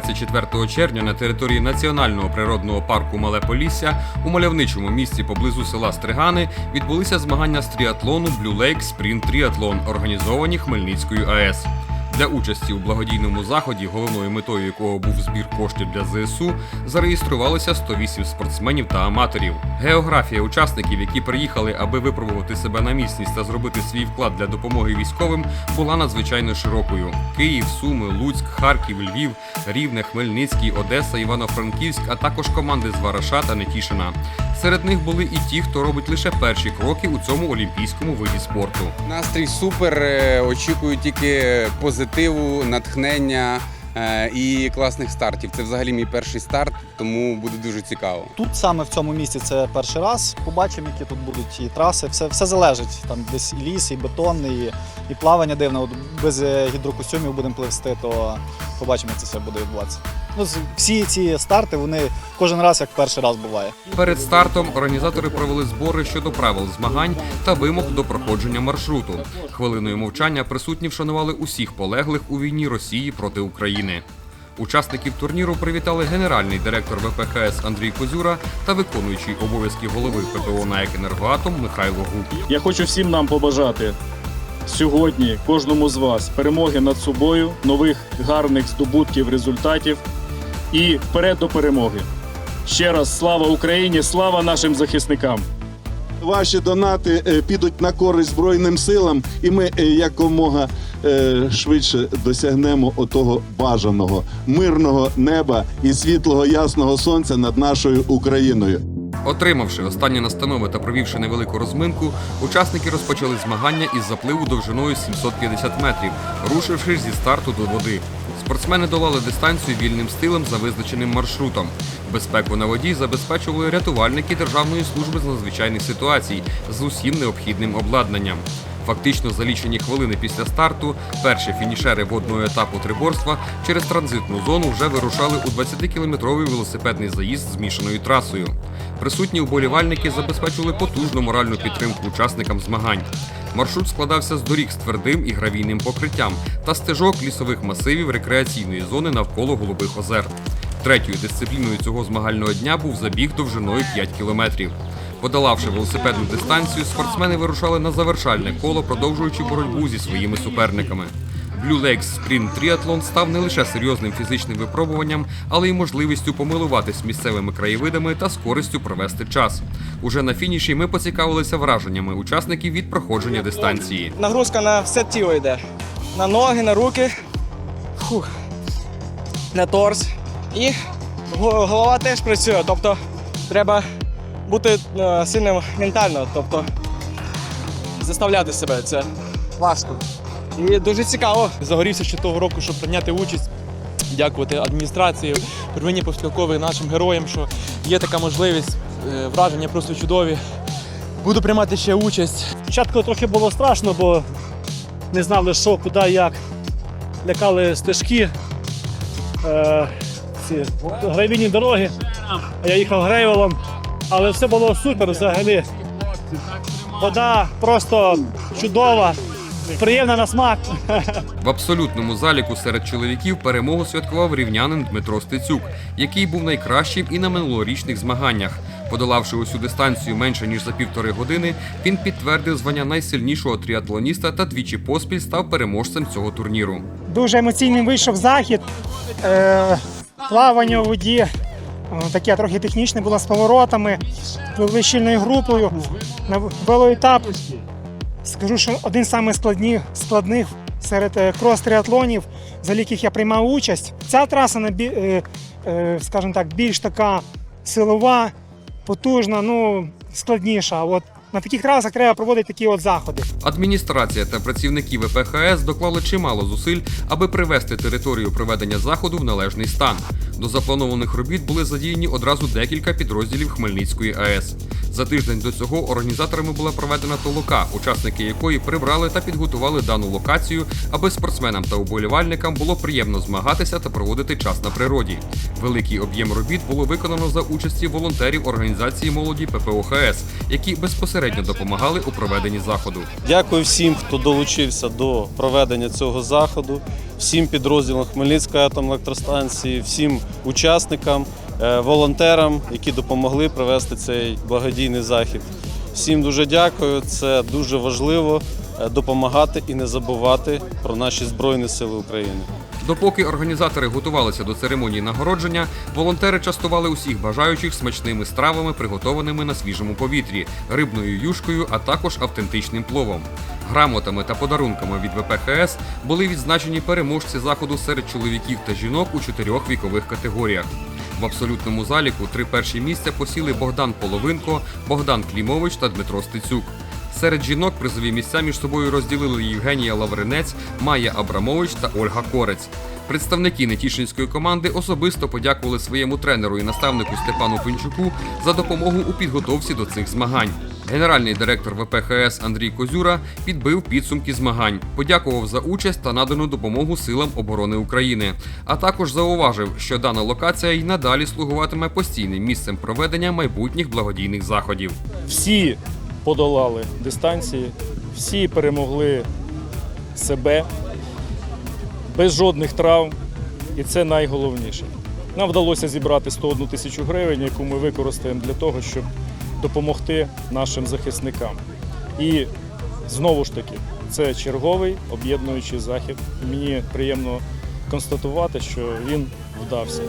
24 червня на території Національного природного парку Мале Полісся у мальовничому місці поблизу села Стригани відбулися змагання з тріатлону Blue Lake Sprint Triathlon, організовані Хмельницькою АЕС. Для участі у благодійному заході, головною метою якого був збір коштів для ЗСУ, зареєструвалися 108 спортсменів та аматорів. Географія учасників, які приїхали, аби випробувати себе на міцність та зробити свій вклад для допомоги військовим, була надзвичайно широкою: Київ, Суми, Луцьк, Харків, Львів, Рівне, Хмельницький, Одеса, Івано-Франківськ, а також команди з Вараша та Нетішина. Серед них були і ті, хто робить лише перші кроки у цьому олімпійському виді спорту. Настрій супер. е, Очікую тільки позитиву, натхнення е, і класних стартів. Це взагалі мій перший старт, тому буде дуже цікаво. Тут саме в цьому місці це перший раз. Побачимо, які тут будуть і траси. Все, все залежить. Там десь і ліс, і бетон, і, і плавання дивне. От без е, гідрокостюмів будемо пливсти, то побачимо, як це все буде відбуватися. Ну, всі ці старти, вони кожен раз як перший раз буває. Перед стартом організатори провели збори щодо правил змагань та вимог до проходження маршруту. Хвилиною мовчання присутні вшанували усіх полеглих у війні Росії проти України. Учасників турніру привітали генеральний директор ВПХС Андрій Козюра та виконуючий обов'язки голови ППО НАЕК «Енергоатом» Михайло Гук. Я хочу всім нам побажати сьогодні, кожному з вас, перемоги над собою, нових гарних здобутків, результатів і вперед до перемоги. Ще раз слава Україні, слава нашим захисникам! Ваші донати е, підуть на користь Збройним силам, і ми е, якомога е, швидше досягнемо отого бажаного мирного неба і світлого ясного сонця над нашою Україною. Отримавши останні настанови та провівши невелику розминку, учасники розпочали змагання із запливу довжиною 750 метрів, рушивши зі старту до води. Спортсмени долали дистанцію вільним стилем за визначеним маршрутом. Безпеку на воді забезпечували рятувальники Державної служби з надзвичайних ситуацій з усім необхідним обладнанням. Фактично за лічені хвилини після старту перші фінішери водного етапу триборства через транзитну зону вже вирушали у 20-кілометровий велосипедний заїзд змішаною трасою. Присутні вболівальники забезпечували потужну моральну підтримку учасникам змагань. Маршрут складався з доріг з твердим і гравійним покриттям та стежок лісових масивів рекреаційної зони навколо Голубих озер. Третьою дисципліною цього змагального дня був забіг довжиною 5 кілометрів. Подолавши велосипедну дистанцію, спортсмени вирушали на завершальне коло, продовжуючи боротьбу зі своїми суперниками. Blue Lakes Sprint Triathlon став не лише серйозним фізичним випробуванням, але й можливістю помилуватись місцевими краєвидами та з користю провести час. Уже на фініші ми поцікавилися враженнями учасників від проходження дистанції. Нагрузка на все тіло йде. На ноги, на руки, фух, на торс. І голова теж працює. Тобто треба бути е, сильним ментально, тобто заставляти себе. Це важко. І дуже цікаво. Загорівся ще того року, щоб прийняти участь. Дякувати адміністрації, первинні профспілкові нашим героям, що є така можливість. Е, Враження просто чудові. Буду приймати ще участь. Спочатку трохи було страшно, бо не знали, що, куди, як. Лякали стежки, е, ці гравійні дороги. Я їхав грейвелом, але все було супер взагалі. Вода просто чудова, приємна на смак. В абсолютному заліку серед чоловіків перемогу святкував рівнянин Дмитро Стецюк, який був найкращим і на минулорічних змаганнях. Подолавши усю дистанцію менше ніж за півтори години, він підтвердив звання найсильнішого тріатлоніста та двічі поспіль став переможцем цього турніру. Дуже емоційним вийшов захід. Е, плавання у воді. Таке трохи технічне було з поворотами, пливли щільною групою. На велоетап, скажу, що один з складних, складних серед е, крос-тріатлонів, за яких я приймав участь. Ця траса, е, е, скажімо так, більш така силова, потужна, ну складніша. От на таких трасах треба проводити такі от заходи. Адміністрація та працівники ВПХС доклали чимало зусиль, аби привести територію проведення заходу в належний стан. До запланованих робіт були задіяні одразу декілька підрозділів Хмельницької АЕС. За тиждень до цього організаторами була проведена толока, учасники якої прибрали та підготували дану локацію, аби спортсменам та уболівальникам було приємно змагатися та проводити час на природі. Великий об'єм робіт було виконано за участі волонтерів організації молоді ППОХС, які безпосередньо допомагали у проведенні заходу. Дякую всім, хто долучився до проведення цього заходу, всім підрозділам Хмельницької атомної електростанції, всім учасникам, е, волонтерам, які допомогли провести цей благодійний захід. Всім дуже дякую. Це дуже важливо е, допомагати і не забувати про наші Збройні Сили України. Допоки організатори готувалися до церемонії нагородження, волонтери частували усіх бажаючих смачними стравами, приготованими на свіжому повітрі, рибною юшкою, а також автентичним пловом. Грамотами та подарунками від ВПХС були відзначені переможці заходу серед чоловіків та жінок у чотирьох вікових категоріях. В абсолютному заліку три перші місця посіли Богдан Половинко, Богдан Клімович та Дмитро Стецюк. Серед жінок призові місця між собою розділили Євгенія Лавринець, Майя Абрамович та Ольга Корець. Представники Нетішинської команди особисто подякували своєму тренеру і наставнику Степану Пинчуку за допомогу у підготовці до цих змагань. Генеральний директор ВПХС Андрій Козюра підбив підсумки змагань, подякував за участь та надану допомогу силам оборони України. А також зауважив, що дана локація й надалі слугуватиме постійним місцем проведення майбутніх благодійних заходів. Всі подолали дистанції, всі перемогли себе без жодних травм, і це найголовніше. Нам вдалося зібрати 101 тисячу гривень, яку ми використаємо для того, щоб допомогти нашим захисникам. І знову ж таки, це черговий об'єднуючий захід. Мені приємно констатувати, що він вдався.